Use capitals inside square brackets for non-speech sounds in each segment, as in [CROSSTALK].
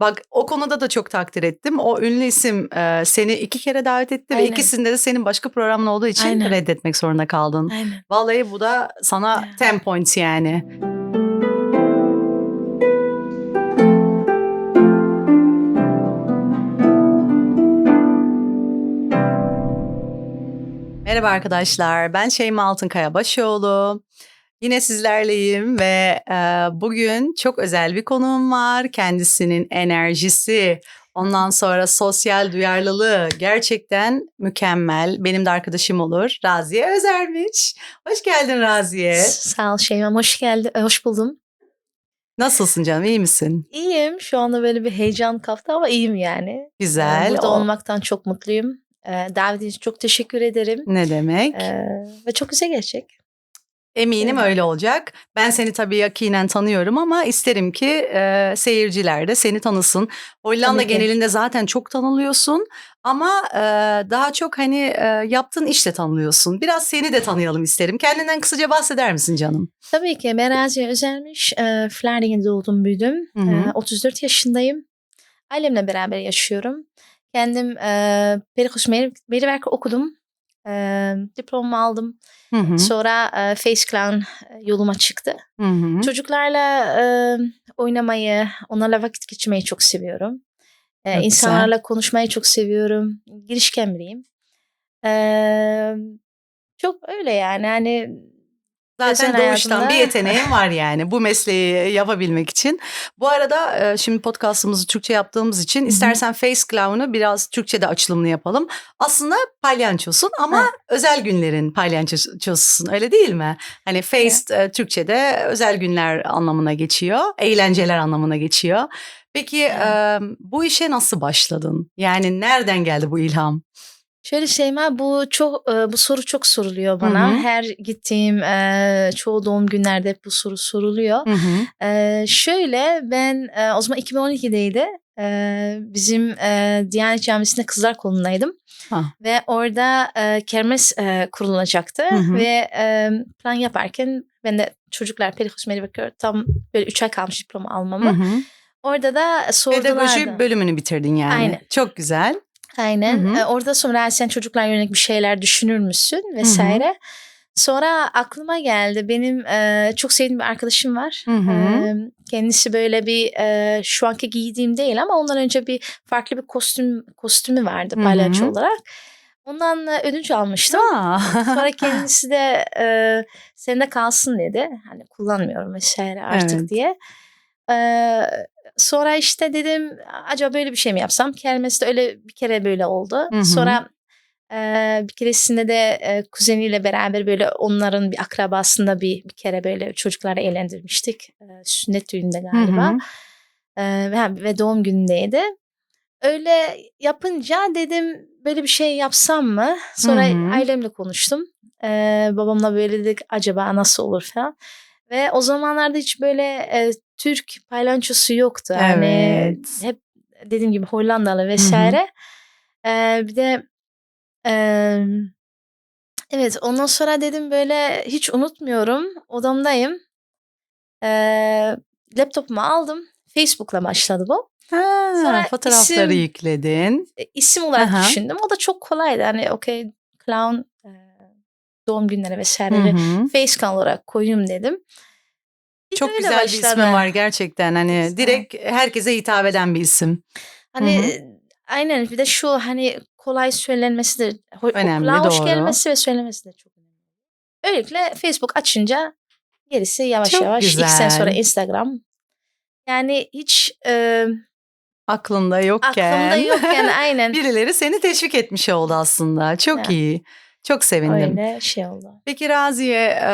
Bak o konuda da çok takdir ettim. O ünlü isim e, seni iki kere davet etti ve Aynen. ikisinde de senin başka programın olduğu için Aynen. reddetmek zorunda kaldın. Aynen. Vallahi bu da sana Ya. 10 points yani. Merhaba arkadaşlar, ben Şeyma Altınkaya Başoğlu. Yine sizlerleyim ve e, bugün çok özel bir konuğum var. Kendisinin enerjisi, ondan sonra sosyal duyarlılığı gerçekten mükemmel. Benim de arkadaşım olur. Raziye Özermiş. Hoş geldin Raziye. Sağ ol Şeyma'm. Hoş geldin. e, Hoş buldum. Nasılsın canım, iyi misin? İyiyim. Şu anda böyle bir heyecan kaptı ama iyiyim yani. Güzel. Burada o- olmaktan çok mutluyum. Ee, Davet için çok teşekkür ederim. Ne demek? Ee, ve çok güzel geçecek. Eminim Evet. öyle olacak. Ben seni tabii yakinen tanıyorum ama isterim ki e, seyirciler de seni tanısın. Hollanda genelinde zaten çok tanılıyorsun ama e, daha çok hani e, yaptığın işle tanılıyorsun. Biraz seni de tanıyalım isterim. Kendinden kısaca bahseder misin canım? Tabii ki ben Raziye Özermiş. E, Vlaarding'de doğdum büyüdüm. Hı hı. E, 34 yaşındayım. Ailemle beraber yaşıyorum. Kendim e, Perikus Meriwerk okudum. E, diploma aldım. Hı hı. Sonra e, Face Clown yoluma çıktı. Hı hı. Çocuklarla e, oynamayı, onlarla vakit geçirmeyi çok seviyorum. E, Çok insanlarla konuşmayı çok seviyorum. Girişken biriyim. E, çok öyle yani. Hani Zaten özel doğuştan hayatımda- bir yeteneğin var yani bu mesleği yapabilmek için. Bu arada e, şimdi podcastımızı Türkçe yaptığımız için hı. istersen Face Clown'u biraz Türkçe'de açılımını yapalım. Aslında palyançosun ama Evet. özel günlerin palyançosusun öyle değil mi? Hani Face e, Türkçe'de özel günler anlamına geçiyor, eğlenceler anlamına geçiyor. Peki Evet. bu işe nasıl başladın? Yani nereden geldi bu ilham? Şöyle Şeyma bu çok e, bu soru çok soruluyor bana. Hı hı. Her gittiğim e, çoğu doğum günlerde hep bu soru soruluyor. Hı hı. E, şöyle ben o zaman 2012'deydi. E, bizim Diyanet Camisi'nde kızlar kolundaydım. Ha. Ve orada kermes kurulacaktı. Hı hı. Ve plan yaparken ben de çocuklar Perikus Medibakör tam böyle 3 ay kalmış diploma almama. Hı hı. Orada da sordular. Pedagoji bölümünü bitirdin yani. Aynen. Çok güzel. Aynen. Hı hı. Ee, Orada sonra sen çocuklar yönelik bir şeyler düşünür müsün vesaire. Sonra aklıma geldi. Benim e, çok sevdiğim bir arkadaşım var. Hı hı. E, kendisi böyle bir e, şu anki giydiğim değil ama ondan önce bir farklı bir kostüm kostümü vardı Hı hı. palyaço olarak. Ondan e, ödünç almıştım. Aa. Sonra [LAUGHS] kendisi de e, sende kalsın dedi. Hani kullanmıyorum vesaire artık Evet. diye. E, sonra işte dedim acaba böyle bir şey mi yapsam? Kermes'te öyle bir kere böyle oldu. Hı hı. Sonra e, bir keresinde de e, kuzeniyle beraber böyle onların bir akrabasında bir, bir kere böyle çocukları eğlendirmiştik. E, sünnet düğünde galiba. Hı hı. E, ve, doğum günündeydi. Öyle yapınca dedim böyle bir şey yapsam mı? Sonra Hı hı. ailemle konuştum. Ee, babamla böyle dedik acaba nasıl olur falan. Ve o zamanlarda hiç böyle e, Türk paylançosu yoktu. Yani Evet. hep dediğim gibi Hollandalı vesaire. Ee, bir de e, evet ondan sonra dedim böyle hiç unutmuyorum odamdayım. Ee, laptopumu aldım. Facebook'la başladı bu. Ha, Sonra fotoğrafları isim- yükledin. e, isim olarak Aha. düşündüm. O da çok kolaydı. Hani okey clown doğum günleri Hı hı. face clown olarak koyayım dedim. Çok öyle güzel bir başladı. ismi var gerçekten. Hani ol. direkt herkese hitap eden bir isim. Hani aynen bir de şu hani kolay söylenmesi de ho- Önemli, kulağa hoş doğru. gelmesi ve söylemesi de çok önemli. Öylelikle Facebook açınca gerisi yavaş Çok yavaş iki sene sonra. Instagram. Yani hiç e, Aklında yokken. aklımda yokken [LAUGHS] aynen Birileri seni teşvik etmiş oldu aslında. Çok Evet. iyi. Çok sevindim. öyle şey oldu. Peki Raziye, e,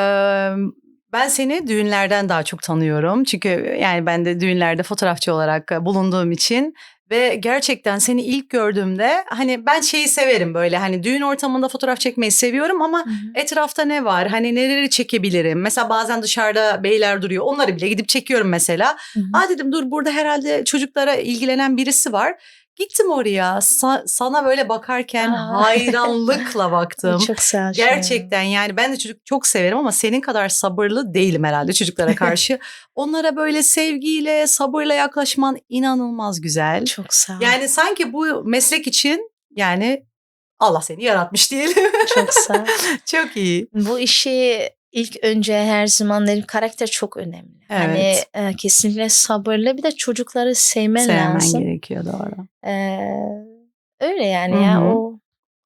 ben seni düğünlerden daha çok tanıyorum. Çünkü yani ben de düğünlerde fotoğrafçı olarak e, bulunduğum için ve gerçekten seni ilk gördüğümde hani ben şeyi severim böyle hani düğün ortamında fotoğraf çekmeyi seviyorum ama Hı hı. etrafta ne var? Hani neleri çekebilirim? Mesela bazen dışarıda beyler duruyor. Onları bile gidip çekiyorum mesela. Hı hı. Aa dedim dur burada herhalde çocuklara ilgilenen birisi var. Gittim oraya. Sa- sana böyle bakarken Aa. hayranlıkla baktım. [LAUGHS] Çok sağ ol. Gerçekten yani ben de çocuk çok severim ama senin kadar sabırlı değilim herhalde çocuklara [LAUGHS] karşı. Onlara böyle sevgiyle, sabırla yaklaşman inanılmaz güzel. Çok sağ ol. Yani sanki bu meslek için yani Allah seni yaratmış diyelim. Çok sağ ol. [LAUGHS] çok iyi. Bu işi ilk önce her zaman dedim karakter çok önemli. Hani Evet. e, kesinlikle sabırlı bir de çocukları sevmen Sevmen lazım. gerekiyor doğru. Ee, öyle yani Hı ya hı. o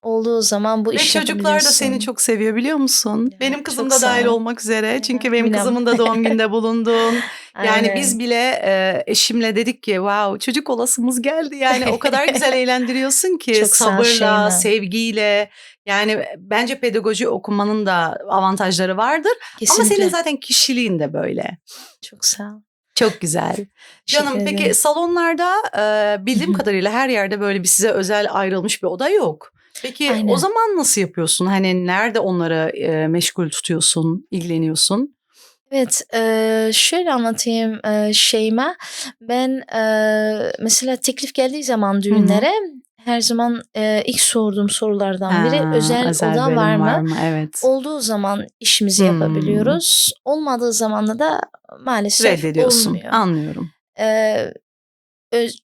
olduğu zaman bu Ve işi çocuklar da seni çok seviyor biliyor musun? Ya, Benim kızım çok da sağ dahil ol. olmak üzere. Çünkü benim Bilmem. kızımın da doğum [LAUGHS] günde bulundum. Yani Aynen. biz bile e, eşimle dedik ki wow çocuk olasımız geldi. Yani o kadar güzel [LAUGHS] eğlendiriyorsun ki Çok sağ ol sabırla, Şeyma. sevgiyle. Yani bence pedagoji okumanın da avantajları vardır. Kesinlikle. Ama senin zaten kişiliğin de böyle. Çok sağ ol. Çok güzel. [LAUGHS] Canım peki salonlarda e, bildiğim kadarıyla her yerde böyle bir size özel ayrılmış bir oda yok. Peki Aynen. o zaman nasıl yapıyorsun? Hani nerede onları e, meşgul tutuyorsun, ilgileniyorsun? Evet, eee, şöyle anlatayım eee, Şeyma. Ben eee, mesela teklif geldiği zaman düğünlere her zaman eee, ilk sorduğum sorulardan biri Ha, özel, oda bölüm var mı? Evet. Olduğu zaman işimizi Hmm. yapabiliyoruz. Olmadığı zaman da maalesef Reddediyorsun. olmuyor. Anlıyorum. Eee, öz,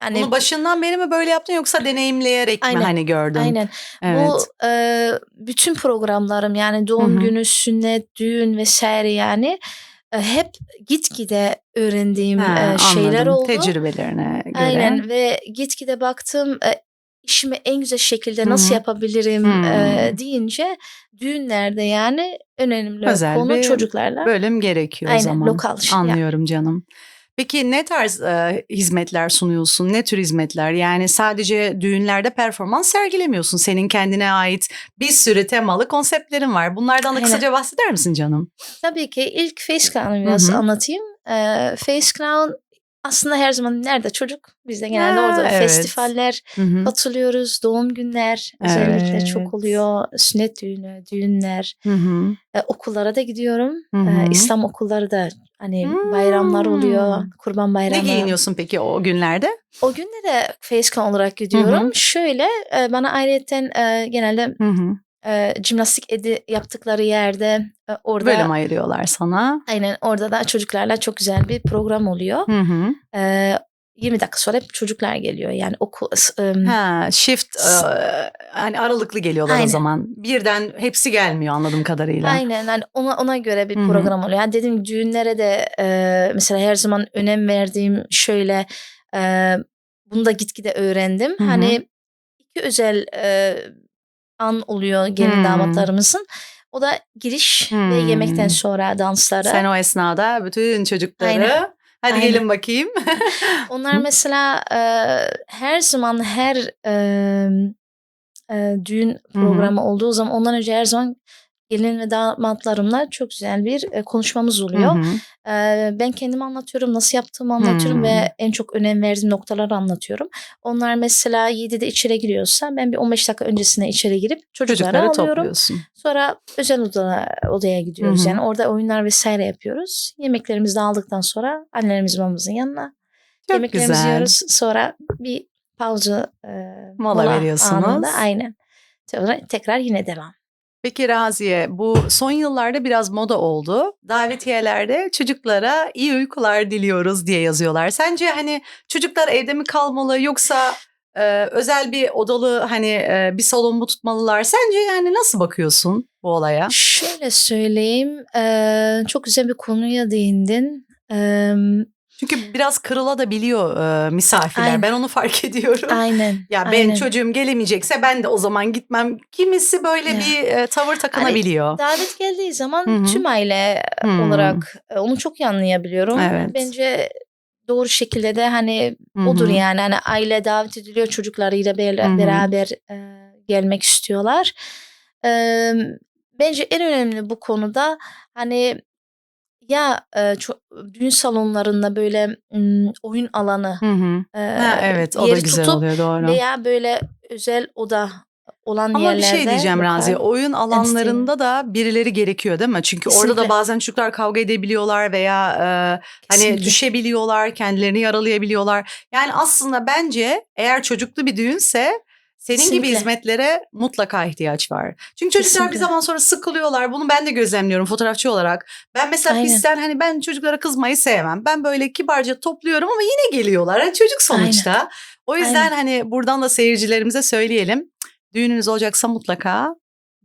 hani Bunu başından beri mi böyle yaptın yoksa deneyimleyerek Aynen, mi hani gördün? aynen. Evet. Bu eee, bütün programlarım yani doğum Hı hı. günü, sünnet, düğün vesaire yani e, hep gitgide öğrendiğim Ha, şeyler anladım. oldu. Tecrübelerine göre. Aynen ve gitgide baktım işimi en güzel şekilde nasıl hı. yapabilirim Hmm. e, deyince düğünlerde yani önemli Özel konu bir çocuklarla. Bölüm gerekiyor o Aynen zaman. lokal. şey. Anlıyorum canım. Peki ne tarz e, hizmetler sunuyorsun? Ne tür hizmetler? Yani sadece düğünlerde performans sergilemiyorsun. Senin kendine ait bir sürü temalı konseptlerin var. Bunlardan da kısaca bahseder misin canım? Tabii ki ilk Face Clown'u biraz Hı hı. anlatayım. E, Face Clown aslında her zaman nerede çocuk? Bizde genelde Ha, orada evet. festivaller Hı hı. katılıyoruz. Doğum günler özellikle Evet. çok oluyor. Sünnet düğünü, düğünler. E, okullara da gidiyorum. E. İslam okulları da hani Hmm. bayramlar oluyor. Kurban Ne bayramı. giyiniyorsun peki o günlerde? O günde de facecam olarak gidiyorum. Şöyle e, bana ayrıyeten e, genelde Hı hı. E, jimnastik edi yaptıkları yerde e, orada Bölüm ayırıyorlar sana. aynen orada da çocuklarla çok güzel bir program oluyor. Hı hı. E, 20 dakika sonra hep çocuklar geliyor. Yani okul e, Ha, shift hani aralıklı geliyorlar o Aynen. zaman. Birden hepsi gelmiyor anladığım kadarıyla. Aynen yani ona ona göre bir Hı hı. program oluyor. Yani dediğim düğünlere de e, mesela her zaman önem verdiğim şöyle e, bunu da gitgide öğrendim. Hı hı. Hani iki özel e, an oluyor gelin Hmm. damatlarımızın. O da giriş ve Hmm. yemekten sonra dansları. Sen o esnada bütün çocukları Aynen. hadi Aynen. gelin bakayım. [LAUGHS] Onlar [LAUGHS] mesela e, her zaman her e, e, düğün programı olduğu zaman ondan önce her zaman gelin ve damatlarımla çok güzel bir e, konuşmamız oluyor. Hı hı. Ben kendimi anlatıyorum, nasıl yaptığımı anlatıyorum Hmm. ve en çok önem verdiğim noktaları anlatıyorum. Onlar mesela 7'de içeri giriyorsa ben bir 15 dakika öncesine içeri girip çocukları, Çocukları alıyorum. topluyorsun. Sonra özel odaya, odaya gidiyoruz. Hı hı. Yani orada oyunlar vesaire yapıyoruz. Yemeklerimizi de aldıktan sonra annelerimiz babamızın yanına Çok yemeklerimizi güzel. yiyoruz. Sonra bir pauza e, Mola veriyorsunuz. anında aynen. Sonra tekrar yine devam. Peki Raziye bu son yıllarda biraz moda oldu. Davetiyelerde çocuklara iyi uykular diliyoruz diye yazıyorlar. Sence hani çocuklar evde mi kalmalı yoksa e, özel bir odalı hani e, bir salon mu tutmalılar? Sence yani nasıl bakıyorsun bu olaya? Şöyle söyleyeyim. e, çok güzel bir konuya değindin. E, Çünkü biraz kırıla da biliyor e, misafirler. Aynen. Ben onu fark ediyorum. aynen. Ya ben aynen. çocuğum gelemeyecekse ben de o zaman gitmem. Kimisi böyle Ya. bir e, tavır takınabiliyor. Davet geldiği zaman Hı hı. tüm aile Hmm. olarak e, onu çok iyi anlayabiliyorum. Evet. Bence doğru şekilde de hani Hı hı. odur yani. Hani aile davet ediliyor çocuklarıyla be- Hı hı. beraber e, gelmek istiyorlar. E, bence en önemli bu konuda hani ya e, ço- düğün salonlarında böyle m, oyun alanı Hı hı. Ha, evet o da yeri güzel tutup oluyor doğru. veya böyle özel oda olan Ama bir şey diyeceğim yapar. Razi. Oyun alanlarında da birileri gerekiyor değil mi? Çünkü orada da Kesinlikle. bazen çocuklar kavga edebiliyorlar veya e, hani Kesinlikle. düşebiliyorlar, kendilerini yaralayabiliyorlar. Yani aslında bence eğer çocuklu bir düğünse senin gibi Kesinlikle. hizmetlere mutlaka ihtiyaç var. Çünkü çocuklar bir Kesinlikle. zaman sonra sıkılıyorlar. Bunu ben de gözlemliyorum fotoğrafçı olarak. Ben mesela Aynen. pistten hani ben çocuklara kızmayı sevmem. Ben böyle kibarca topluyorum ama yine geliyorlar. Hani çocuk sonuçta. O yüzden Aynen. hani buradan da seyircilerimize söyleyelim. Düğününüz olacaksa mutlaka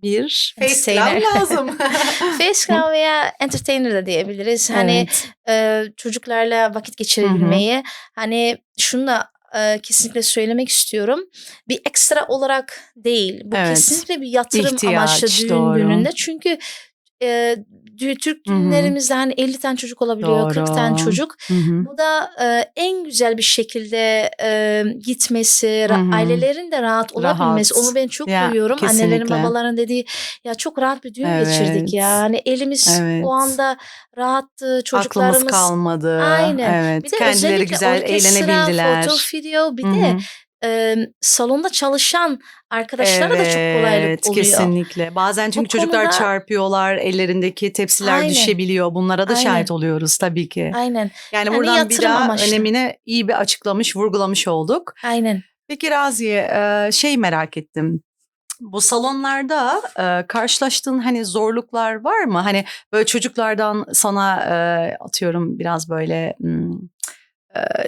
bir face cam Entertainer. lazım. [LAUGHS] [LAUGHS] Facecam veya entertainer da diyebiliriz. Hani Evet. e, çocuklarla vakit geçirebilmeyi. Hani şunu da e, kesinlikle söylemek istiyorum. Bir ekstra olarak değil. Bu Evet. kesinlikle bir yatırım İhtiyaç, amaçlı düğün doğru. gününde. Çünkü e, Türk düğünlerimizde hani 50 tane çocuk olabiliyor, 40 tane Doğru. çocuk. Hı hı. Bu da e, en güzel bir şekilde e, gitmesi, ra- ailelerin de rahat olabilmesi. Rahat. Onu ben çok Ya, duyuyorum. Annelerin, kesinlikle. babaların dediği ya çok rahat bir düğün Evet. geçirdik ya. Hani elimiz Evet. o anda rahattı. Aklımız Çocuklarımız kalmadı. Aynen. Evet. Bir de Kendileri güzel eğlenebildiler. foto, video bir Hı de hı. e, salonda çalışan arkadaşlara da çok kolaylık Evet, oluyor. kesinlikle. Bazen çünkü çocuklar konuda- çarpıyorlar, ellerindeki tepsiler Aynen. düşebiliyor. Bunlara da Aynen. şahit oluyoruz tabii ki. Aynen. Yani Yani buradan bir yatırım daha amaçlı. önemini iyi bir açıklamış, vurgulamış olduk. Aynen. Peki Raziye e, şey merak ettim. Bu salonlarda e, karşılaştığın hani zorluklar var mı? Hani böyle çocuklardan sana e, atıyorum biraz böyle hmm,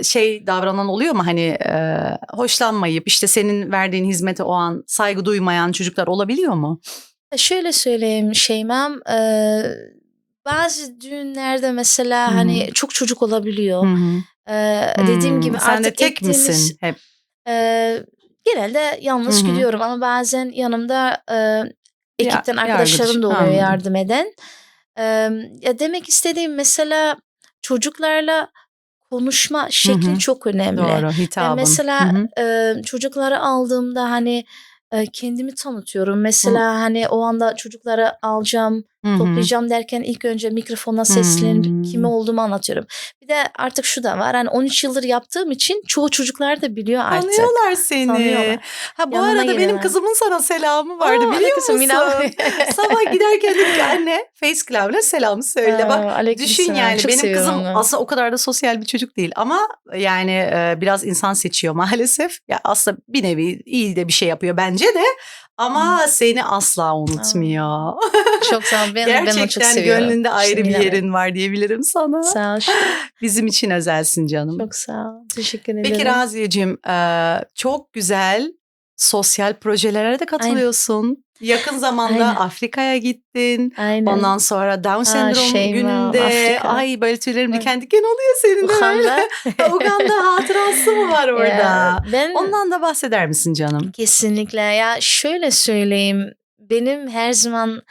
şey davranan oluyor mu? Hani e, hoşlanmayıp işte senin verdiğin hizmete o an saygı duymayan çocuklar olabiliyor mu? E, Şöyle söyleyeyim Şeyma'm. e, bazı düğünlerde mesela Hı hı. hani çok çocuk olabiliyor. Hı hı. E, dediğim Hmm, gibi sen artık de tek ektiğimiz- misin hep? e, genelde yalnız Hı hı. gidiyorum ama bazen yanımda e, ekipten Ya- arkadaşlarım da oluyor anladım. yardım eden. E, ya demek istediğim mesela çocuklarla konuşma şekli hı. çok önemli. Doğru, hitabın. mesela Hı hı. e, çocukları aldığımda hani e, kendimi tanıtıyorum. Mesela hani o anda çocukları alacağım, Hı hı. toplayacağım derken ilk önce mikrofona seslenip Hmm. kime olduğumu anlatıyorum. Bir de artık şu da var. Hani 13 yıldır yaptığım için çoğu çocuklar da biliyor artık. Tanıyorlar seni. Tanıyorlar. Ha bu Yanına arada benim geliyorlar. kızımın sana selamı vardı Aa, biliyor musun? [LAUGHS] Sabah giderken dedi ki anne facecam'le selam söyle. Bak Aa, aleykümselam. düşün yani Çok benim kızım onu. aslında o kadar da sosyal bir çocuk değil ama yani e, biraz insan seçiyor maalesef. Ya aslında bir nevi iyi de bir şey yapıyor bence de ama seni asla unutmuyor. Çok sağ ol. Ben, ben onu çok Gerçekten seviyorum. gönlünde ayrı bir Bismillah. yerin var diyebilirim sana. Sağ ol. [LAUGHS] Bizim için özelsin canım. Çok sağ ol. Teşekkür ederim. Peki Raziyeciğim çok güzel sosyal projelere de katılıyorsun. Yakın zamanda Aynen. Afrika'ya gittin. Aynen. Ondan sonra Down sendrom Şeyma, gününde Afrika. ay böyle tüylerim diken diken oluyor senin de. Uganda. [LAUGHS] Uganda hatırası mı var [LAUGHS] orada? Ya, ben Ondan da bahseder misin canım? kesinlikle ya şöyle söyleyeyim. Benim her zaman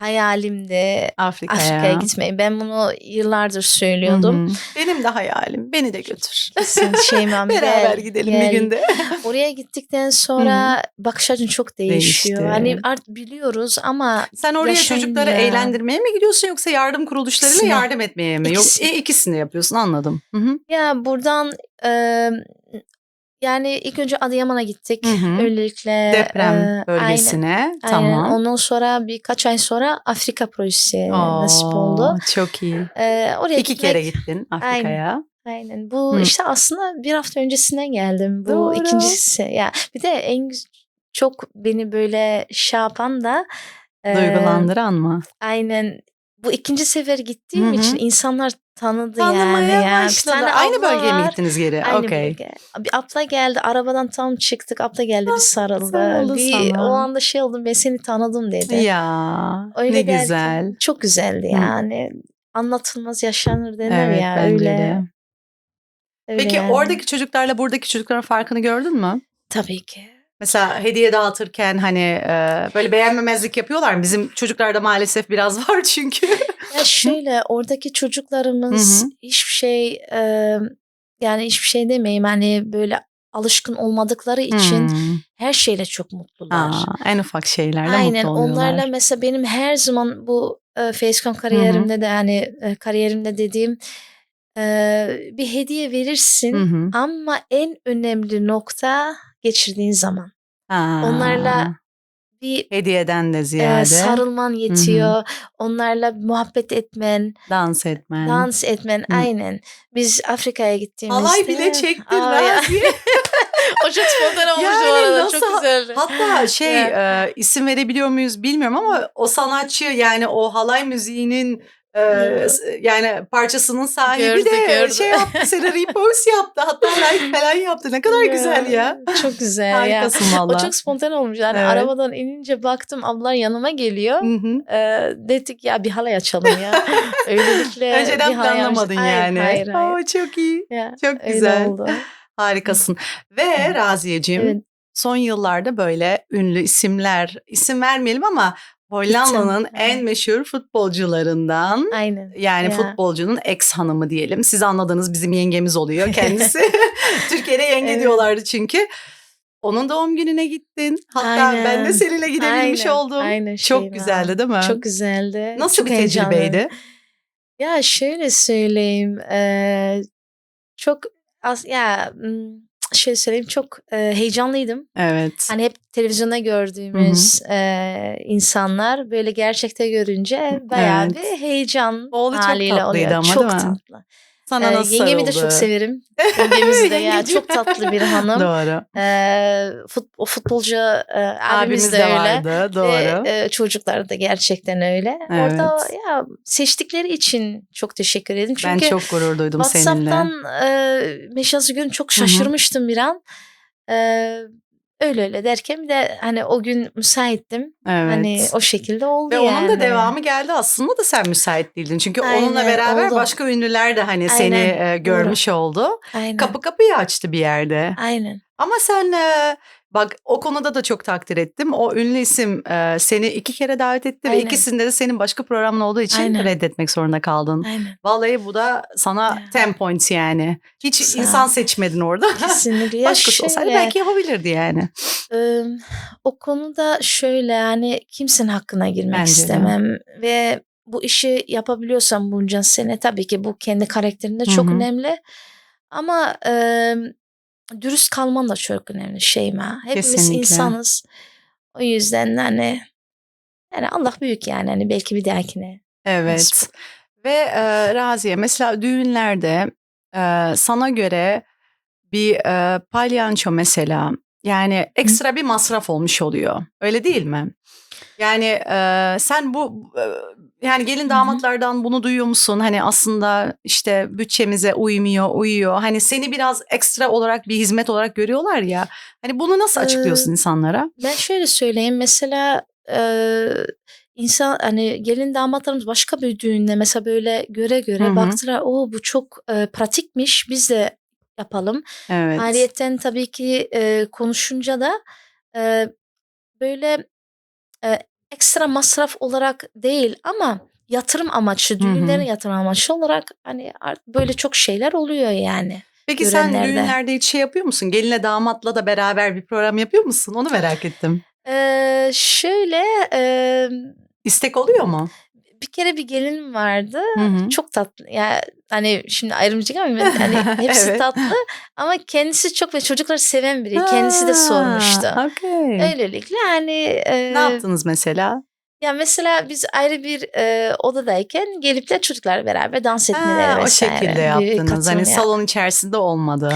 hayalimde Afrika'ya. Afrika'ya gitmeyi. Ben bunu yıllardır söylüyordum. Hı hı. Benim de hayalim. Beni de götür. Kesin [LAUGHS] Şeyma'm Beraber gel, gidelim gel. bir günde. [LAUGHS] Oraya gittikten sonra bakış açın çok değişiyor. Değişti. Hani artık biliyoruz ama Sen oraya çocukları ya. eğlendirmeye mi gidiyorsun yoksa yardım kuruluşlarıyla İkisine. yardım etmeye mi? Yok, İkisi. e, ikisini yapıyorsun anladım. Hı hı. ya buradan e, yani ilk önce Adıyaman'a gittik. Hı hı. Öylelikle Deprem e, bölgesine. Aynen. Tamam. Aynen. Ondan sonra birkaç ay sonra Afrika projesi nasip Oo, oldu. Çok iyi. E, oraya İki gitmek, kere gittin Afrika'ya. Aynen. Bu Hı. işte aslında bir hafta öncesinden geldim. Bu Doğru. ikincisi. Ya bir de en çok beni böyle şey yapan da e, Duygulandıran mı? Aynen. Bu ikinci sefer gittiğim Hı hı. için insanlar tanıdı Tanımaya yani. Ya. Bir başladı. tane Aynı abla bölgeye mi var. gittiniz geri? Aynı Okey. bölge. Bir abla geldi arabadan tam çıktık. Abla geldi bir sarıldı. sarıldı Bir sana. o anda şey oldum ben seni tanıdım dedi. Ya Öyle ne derken güzel. Çok güzeldi Hı. yani. Anlatılmaz yaşanır denir Evet ya bence öyle. de. öyle Peki yani. oradaki çocuklarla buradaki çocukların farkını gördün mü? tabii ki. Mesela hediye dağıtırken hani e, böyle beğenmemezlik yapıyorlar mı? Bizim çocuklarda maalesef biraz [LAUGHS] var çünkü. Ya şöyle oradaki çocuklarımız Hı hı. hiçbir şey e, yani hiçbir şey demeyeyim hani böyle alışkın olmadıkları için Hmm. her şeyle çok mutlular. Aa, en ufak şeylerle Aynen mutlu oluyorlar. onlarla mesela benim her zaman bu e, Facecam kariyerimde de hani e, kariyerimde dediğim e, bir hediye verirsin Hı hı. ama en önemli nokta geçirdiğin zaman. Aa, Onlarla bir Hediyeden de e, ziyade sarılman yetiyor. Onlarla muhabbet etmen, dans etmen. dans etmen. Hı. Aynen. Biz Afrika'ya gittiğimizde. Halay bile çektin. Raziye. [LAUGHS] o çok spontane olmuştu Yani bu arada. nasıl- Çok güzeldi. Hatta [LAUGHS] şey e, isim verebiliyor muyuz bilmiyorum ama o sanatçı yani o halay müziğinin Evet. yani parçasının sahibi Gördü, de gördü. şey yaptı seni repost yaptı hatta like falan yaptı ne kadar güzel ya. Çok güzel ya. Harikasın O valla. çok spontane olmuş. Yani Evet. arabadan inince baktım ablalar yanıma geliyor. Hı hı. Ee, dedik ya bir halay açalım ya. [LAUGHS] Öylelikle Önceden bir halay planlamadın. Hayır, yani. Hayır hayır. Aa, çok iyi. Ya, Çok güzel. oldu. Harikasın. Ve Raziyeciğim Evet. son yıllarda böyle ünlü isimler, isim vermeyelim ama Hollanda'nın İsim, en meşhur futbolcularından Aynen. yani Ya. futbolcunun ex hanımı diyelim. Siz anladınız bizim yengemiz oluyor [LAUGHS] kendisi. [LAUGHS] Türkiye'de yenge Evet. diyorlardı çünkü. Onun doğum gününe gittin. Hatta Aynen. ben de seninle gidebilmiş Aynen, oldum. aynen Çok Şeyma. güzeldi değil mi? Çok güzeldi. Nasıl çok bir heyecanlı. tecrübeydi? Ya şöyle söyleyeyim. eee, çok az ya şöyle söyleyeyim çok eee, heyecanlıydım. Evet. Hani hep televizyonda gördüğümüz eee, insanlar böyle gerçekte görünce bayağı Evet. bir heyecan Oğlu çok haliyle tatlıydı oluyor. ama çok tatlı. Sana Eee, nasıl yengemi de sarıldı? [LAUGHS] çok severim. Yengemizi de ya Yengeciğim. çok tatlı bir hanım. Doğru. Eee fut, o futbolcu eee, abimiz, de, de öyle. vardı. Doğru. Ve e, çocuklar da gerçekten öyle. Evet. Orada ya seçtikleri için çok teşekkür ederim. ben çok gurur duydum seninle. WhatsApp'tan e, mesajı gün çok şaşırmıştım bir an. E, öyle öyle derken bir de hani o gün müsaittim. Evet. Hani o şekilde oldu Ve yani. onun da devamı geldi aslında da sen müsait değildin. Çünkü onunla Aynen, beraber oldu. başka ünlüler de hani seni Aynen, e, görmüş oldu. Aynen. Kapı kapıyı açtı bir yerde. Aynen. Ama sen e, bak o konuda da çok takdir ettim. O ünlü isim e, seni iki kere davet etti ve Aynen. ikisinde de senin başka programın olduğu için Aynen. reddetmek zorunda kaldın. Aynen. Vallahi bu da sana Ya. 10 points yani. Hiç Sağ insan seçmedin orada. [LAUGHS] Kesinlikle. Başkası olsaydı belki yapabilirdi yani. e, o konuda şöyle yani kimsenin hakkına girmek Bence de. istemem ve bu işi yapabiliyorsam bunca sene tabii ki bu kendi karakterinde çok Hı hı. önemli. Ama e, dürüst kalman da çok önemli Şeyma. Hepimiz Kesinlikle. insanız. O yüzden hani yani Allah büyük yani hani belki bir dahakine. Evet. Nasip Ve e, Raziye mesela düğünlerde e, sana göre bir e, palyanço mesela yani ekstra bir masraf olmuş oluyor. Öyle değil mi? Yani e, sen bu e, yani gelin damatlardan bunu duyuyor musun? Hani aslında işte bütçemize uymuyor, uyuyor. Hani seni biraz ekstra olarak bir hizmet olarak görüyorlar ya. Hani bunu nasıl Ee, açıklıyorsun insanlara? Ben şöyle söyleyeyim mesela e, insan hani gelin damatlarımız başka bir düğünde mesela böyle göre göre Hı hı. baktılar o bu çok e, pratikmiş biz de yapalım. Evet. Ayrıyeten tabii ki e, konuşunca da e, böyle e, ekstra masraf olarak değil ama yatırım amaçlı düğünlerin yatırım amaçlı olarak hani böyle çok şeyler oluyor yani. Peki sen düğünlerde hiç şey yapıyor musun? Gelinle damatla da beraber bir program yapıyor musun? Onu merak ettim. E, şöyle e, İstek oluyor mu? Bir kere bir gelin vardı. Hı hı. Çok tatlı. Ya hani şimdi ayrımcılık ama hani [LAUGHS] hepsi Evet. tatlı ama kendisi çok ve çocukları seven biri. Kendisi de sormuştu. Ha, okey. Öylelikle hani e, Ne yaptınız mesela? ya mesela biz ayrı bir e, odadayken gelip de çocuklar beraber dans etmeleri Ha, o vesaire. şekilde bir yaptınız. Hani salon içerisinde olmadı.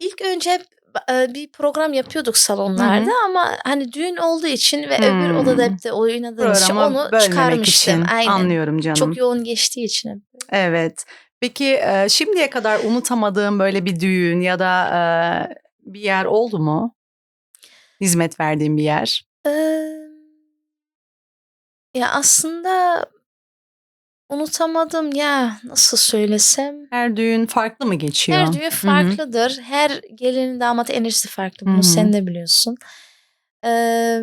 İlk önce hep bir program yapıyorduk salonlarda ama hani düğün olduğu için ve öbür Hmm. odada hep de oynadığımız için onu çıkarmıştım. için. Aynen. Anlıyorum canım. Çok yoğun geçtiği için. Evet. Peki e, şimdiye kadar unutamadığın böyle bir düğün ya da e, bir yer oldu mu? Hizmet verdiğin bir yer. Eee, ya aslında unutamadım ya nasıl söylesem. Her düğün farklı mı geçiyor? Her düğün farklıdır. Her gelinin damat enerjisi farklı. Bunu Hı hı. sen de biliyorsun. Eee,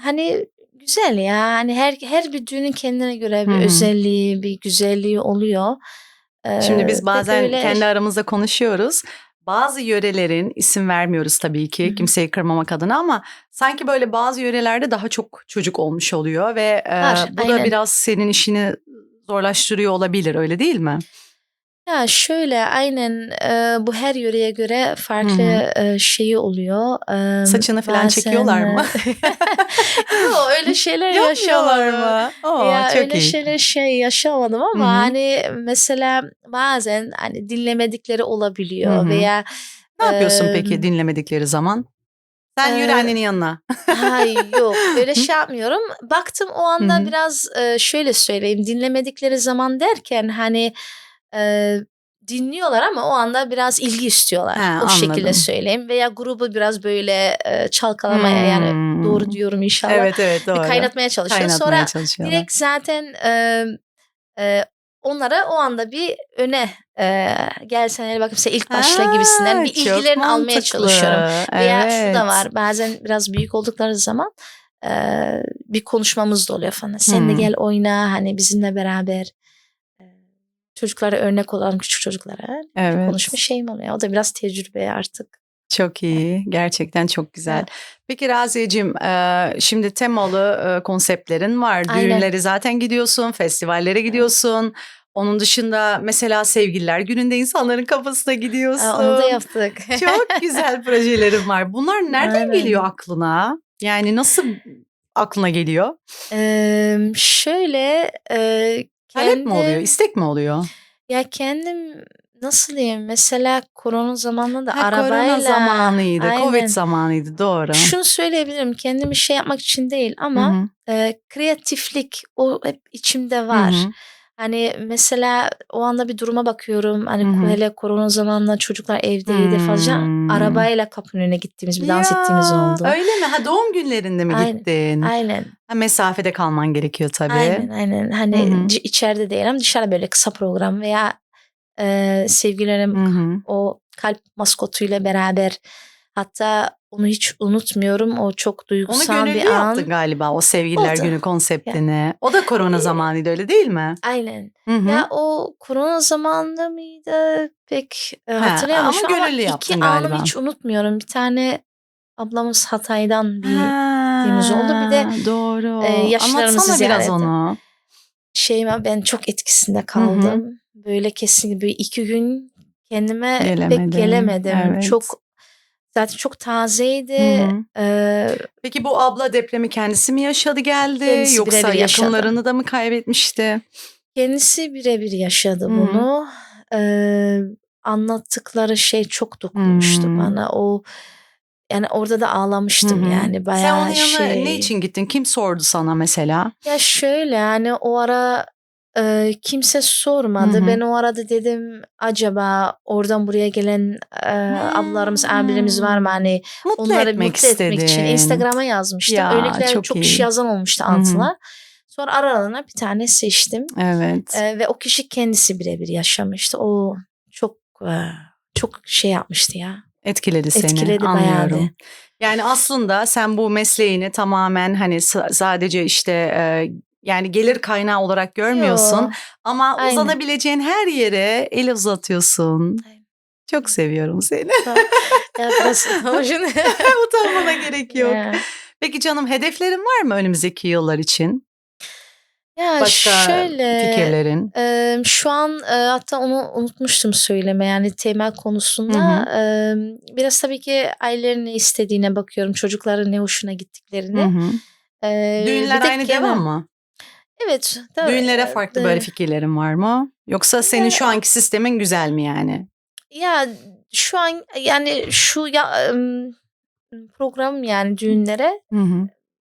hani güzel ya. Hani her her bir düğünün kendine göre bir Hı hı. özelliği, bir güzelliği oluyor. Şimdi Eee, biz bazen böyle- kendi aramızda konuşuyoruz. Bazı yörelerin isim vermiyoruz tabii ki kimseyi kırmamak adına ama sanki böyle bazı yörelerde daha çok çocuk olmuş oluyor ve e, Var, bu da aynen. biraz senin işini zorlaştırıyor olabilir öyle değil mi? Ya şöyle aynen e, bu her yöreye göre farklı e, şeyi oluyor. E, Saçını falan bazen, çekiyorlar mı? [LAUGHS] Yok öyle şeyler Yapmıyorlar yaşamadım. mı? Oo, ya çok öyle iyi. şeyler şey yaşamadım ama Hı hı. hani mesela bazen hani dinlemedikleri olabiliyor Hı hı. veya Ne yapıyorsun peki dinlemedikleri zaman? Sen yürü Ee, annenin yanına. Hayır yok öyle [LAUGHS] şey yapmıyorum. Baktım o anda Hı hı. biraz e, şöyle söyleyeyim dinlemedikleri zaman derken hani e, dinliyorlar ama o anda biraz ilgi istiyorlar. He, o şekilde anladım. söyleyeyim veya grubu biraz böyle e, çalkalamaya yani Hmm. doğru diyorum inşallah. Evet evet Bir doğru. kaynatmaya çalışıyor. Kaynatmaya Sonra çalışıyorlar. direkt zaten e, e, onlara o anda bir öne e, gelsen hele sen ilk başla Ha, gibisinden bir ilgilerini almaya mantıklı. çalışıyorum. Veya şu Evet. da var bazen biraz büyük oldukları zaman e, bir konuşmamız da oluyor falan. Sen de Hmm. gel oyna hani bizimle beraber çocuklara örnek olan küçük çocuklara Evet. konuşma şeyim oluyor. O da biraz tecrübe artık. Çok iyi. Gerçekten çok güzel. Evet. Peki Raziyeciğim e, şimdi temalı konseptlerin var. Aynen. Düğünlere zaten gidiyorsun, festivallere gidiyorsun. Onun dışında mesela sevgililer gününde insanların kafasına gidiyorsun. Aa, onu da yaptık. Çok [LAUGHS] güzel projelerim var. Bunlar nereden Aynen. geliyor aklına? Yani nasıl aklına geliyor? Eee, şöyle e, Talep mi oluyor? kendim İstek mi oluyor? ya kendim nasıl diyeyim mesela korona zamanında da Ha, arabayla korona zamanıydı, Covid aynen zamanıydı doğru. şunu söyleyebilirim kendimi şey yapmak için değil Hı ama hı, e, kreatiflik o hep içimde hı var. hı, Hani mesela o anda bir duruma bakıyorum. Hani Hı hı. hele korona zamanında çocuklar evdeydi falan. Hmm. Arabayla kapının önüne gittiğimiz bir dans ettiğimiz oldu. Öyle mi? Ha doğum günlerinde mi Aynen. gittin? Aynen. Ha, mesafede kalman gerekiyor tabii. Aynen aynen. Hani Hı hı. c- içeride değil ama dışarıda böyle kısa program veya e, sevgililerim Hı hı. o kalp maskotuyla beraber hatta onu hiç unutmuyorum. O çok Onu duygusal gönüllü bir yaptın an. galiba o sevgililer Oldu. günü konseptini. O da korona zamanıydı öyle değil mi? Aynen. Hı hı. Ya o korona zamanında mıydı pek e, Ha, hatırlayamadım ama ama gönüllü iki yaptın anımı galiba. hiç unutmuyorum. Bir tane ablamız Hatay'dan bir gittiğimiz oldu. Bir de Ha, doğru. e, yaşlılarımızı Anlatsana biraz ziyaret onu. şeyime ben çok etkisinde kaldım. Böyle kesin bir iki gün kendime Gelemedin. pek gelemedim. Evet. Çok zaten çok tazeydi. Hı hı. Ee, Peki bu abla depremi kendisi mi yaşadı geldi Kendisi yoksa yaşadı. yakınlarını da mı kaybetmişti? kendisi birebir yaşadı Hı hı. bunu. Ee, anlattıkları şey çok dokunmuştu Hmm. bana. O yani orada da ağlamıştım Hı hı. yani Sen bayağı onun yanına şey. ne için gittin? Kim sordu sana mesela? Ya şöyle yani o ara e, kimse sormadı. Hı hı. Ben o arada dedim acaba oradan buraya gelen e, ablalarımız, abilerimiz var mı hani Mutlu onları etmek mutlu etmek için istedin. Instagram'a yazmıştım. Ya, Örnekler çok çok, iyi. kişi yazan olmuştu Hı hı. altına. Sonra aralarına bir tane seçtim. Evet. E, ve o kişi kendisi birebir yaşamıştı. O çok e, çok şey yapmıştı ya. Etkiledi seni. Etkiledi Anlıyorum. bayağı. Yani aslında sen bu mesleğini tamamen hani sa- sadece işte yani gelir kaynağı olarak görmüyorsun Yo, ama Aynen. uzanabileceğin her yere el uzatıyorsun. Aynen. Çok seviyorum seni. [LAUGHS] şimdi- [LAUGHS] Utanmana gerek yok. Ya. Peki canım hedeflerin var mı önümüzdeki yıllar için? Ya Başka şöyle fikirlerin? e, şu an e, hatta onu unutmuştum söyleme yani temel konusunda Hı e, biraz tabii ki ailelerin ne istediğine bakıyorum çocukların ne hoşuna Hı gittiklerine. hı. E, Düğünler aynı genel- devam mı? Evet. tabii, Düğünlere e, farklı böyle fikirlerin var mı? Yoksa senin şu anki sistemin güzel mi yani? Ya şu an yani şu ya program yani düğünlere Hı hı.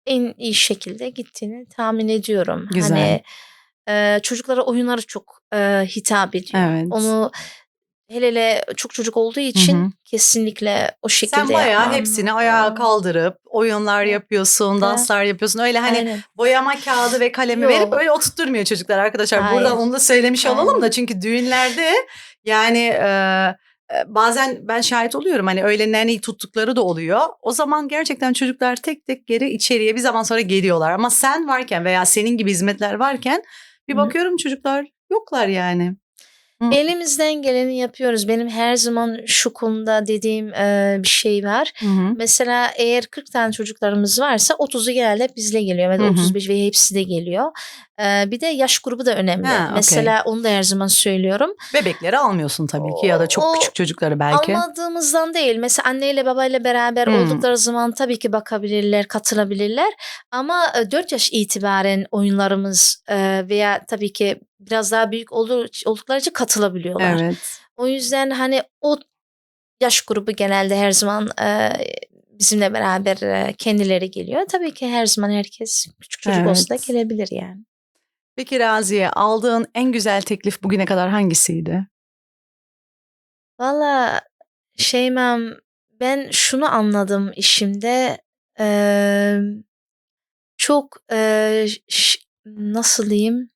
en iyi şekilde gittiğini tahmin ediyorum. Güzel. Hani e, çocuklara oyunları çok e, hitap ediyor. Evet. Onu hele hele çok çocuk olduğu için hı. kesinlikle o şekilde Sen bayağı yapmam. hepsini ayağa kaldırıp oyunlar yapıyorsun, danslar yapıyorsun. Öyle hani Aynen. boyama kağıdı ve kalemi Yok. verip öyle oturtturmuyor çocuklar arkadaşlar. Hayır. Buradan onu da söylemiş olalım Aynen. da çünkü düğünlerde yani e, bazen ben şahit oluyorum hani öyle neneyi tuttukları da oluyor. O zaman gerçekten çocuklar tek tek geri içeriye bir zaman sonra geliyorlar. Ama sen varken veya senin gibi hizmetler varken bir Hı. bakıyorum çocuklar yoklar yani. Hı. Elimizden geleni yapıyoruz. Benim her zaman şu konuda dediğim e, bir şey var. Hı hı. Mesela eğer 40 tane çocuklarımız varsa 30'u genelde hep bizle geliyor. Ya da Hı hı. 35 ve hepsi de geliyor. Bir de yaş grubu da önemli. Ha, okey. Mesela onu da her zaman söylüyorum. Bebekleri almıyorsun tabii ki ya da çok O- küçük çocukları belki. Almadığımızdan değil. Mesela anneyle babayla beraber Hmm. oldukları zaman tabii ki bakabilirler, katılabilirler. Ama e, 4 yaş itibaren oyunlarımız e, veya tabii ki biraz daha büyük olur, oldukları için katılabiliyorlar. Evet. O yüzden hani o yaş grubu genelde her zaman e, bizimle beraber e, kendileri geliyor. Tabii ki her zaman herkes küçük çocuk olsa da Evet. gelebilir yani. Peki Raziye aldığın en güzel teklif bugüne kadar hangisiydi? Valla Şeymam ben şunu anladım işimde eee, çok eee, ş- nasıl diyeyim?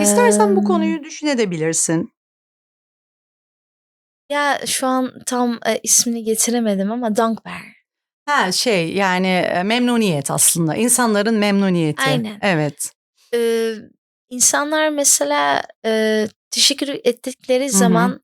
İstersen bu konuyu düşünebilirsin. ya şu an tam e, ismini getiremedim ama Dankber. Ha şey yani e, memnuniyet aslında. İnsanların memnuniyeti. Aynen. Evet. Eee, insanlar mesela eee, teşekkür ettikleri hı. zaman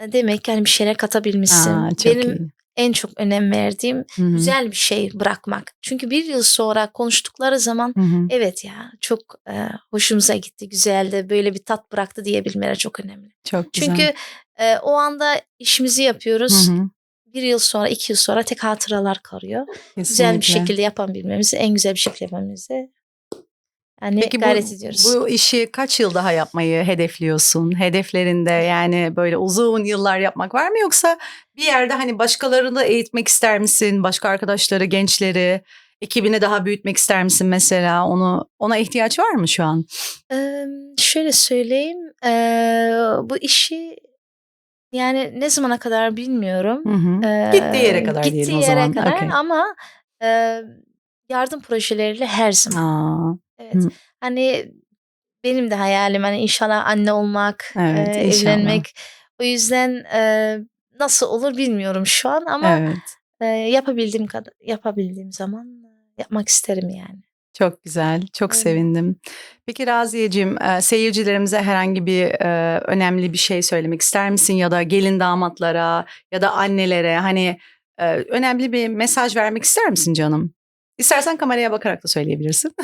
e, demek ki hani bir şeyler katabilmişsin. Aa, çok Benim iyi. en çok önem verdiğim Hı hı. güzel bir şey bırakmak. Çünkü bir yıl sonra konuştukları zaman Hı hı. evet ya çok e, hoşumuza gitti, güzeldi, böyle bir tat bıraktı diyebilmeleri çok önemli. Çok güzel. Çünkü e, o anda işimizi Hı yapıyoruz. hı. Bir yıl sonra, iki yıl sonra tek hatıralar kalıyor. Güzel Kesinlikle. bir şekilde yapabilmemizi, en güzel bir şekilde yapmamızı yani Peki bu, gayret ediyoruz. bu işi kaç yıl daha yapmayı hedefliyorsun? Hedeflerinde yani böyle uzun yıllar yapmak var mı yoksa bir yerde hani başkalarını da eğitmek ister misin? Başka arkadaşları, gençleri, ekibini daha büyütmek ister misin mesela? Onu ona ihtiyaç var mı şu an? Eee, şöyle söyleyeyim, eee, bu işi yani ne zamana kadar bilmiyorum. Hı hı. Eee, Gittiği yere kadar gittiği diyelim o yere zaman. kadar Okey. ama eee, yardım projeleriyle her zaman. Aa, Evet. Hı. Hani benim de hayalim hani inşallah anne olmak, Evet, eee, inşallah. evlenmek. O yüzden eee, nasıl olur bilmiyorum şu an ama evet. eee, yapabildiğim kadar yapabildiğim zaman yapmak isterim yani. Çok güzel, çok Öyle. sevindim. Peki Raziyeciğim, e, seyircilerimize herhangi bir e, önemli bir şey söylemek ister misin? Ya da gelin damatlara ya da annelere hani e, önemli bir mesaj vermek ister misin canım? İstersen kameraya bakarak da söyleyebilirsin.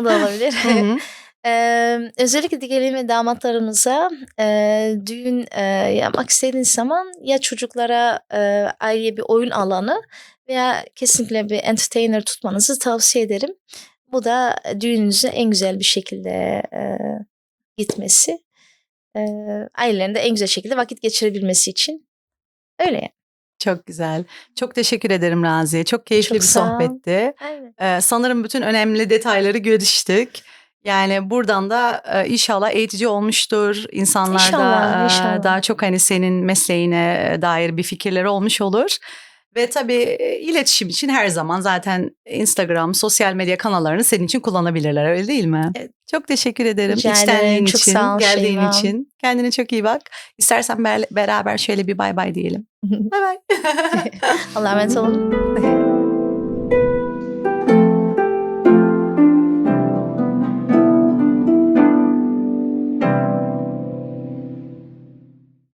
O da olabilir. [LAUGHS] Eee, özellikle de gelin ve damatlarımıza eee, düğün eee, yapmak istediğiniz zaman ya çocuklara eee ayrıca bir oyun alanı veya kesinlikle bir entertainer tutmanızı tavsiye ederim. Bu da düğününüzün en güzel bir şekilde eee, gitmesi, eee ailelerinde en güzel şekilde vakit geçirebilmesi için. Öyle yani. Çok güzel. Çok teşekkür ederim Raziye. Çok keyifli Çok bir sohbetti. Aynen. Ee, sanırım bütün önemli detayları görüştük. Yani buradan da e, inşallah eğitici olmuştur. İnsanlarda İnşallah, e, inşallah. daha çok hani senin mesleğine e, dair bir fikirleri olmuş olur. Ve tabii e, iletişim için her zaman zaten Instagram, sosyal medya kanallarını senin için kullanabilirler öyle değil mi? Evet. Çok teşekkür ederim Rica içtenliğin. Çok için, sağ ol geldiğin Şeyma. için. Kendine çok iyi bak. İstersen ber- beraber şöyle bir bay bay diyelim. [LAUGHS] Bay bay. [LAUGHS] Allah'a emanet olun. [LAUGHS]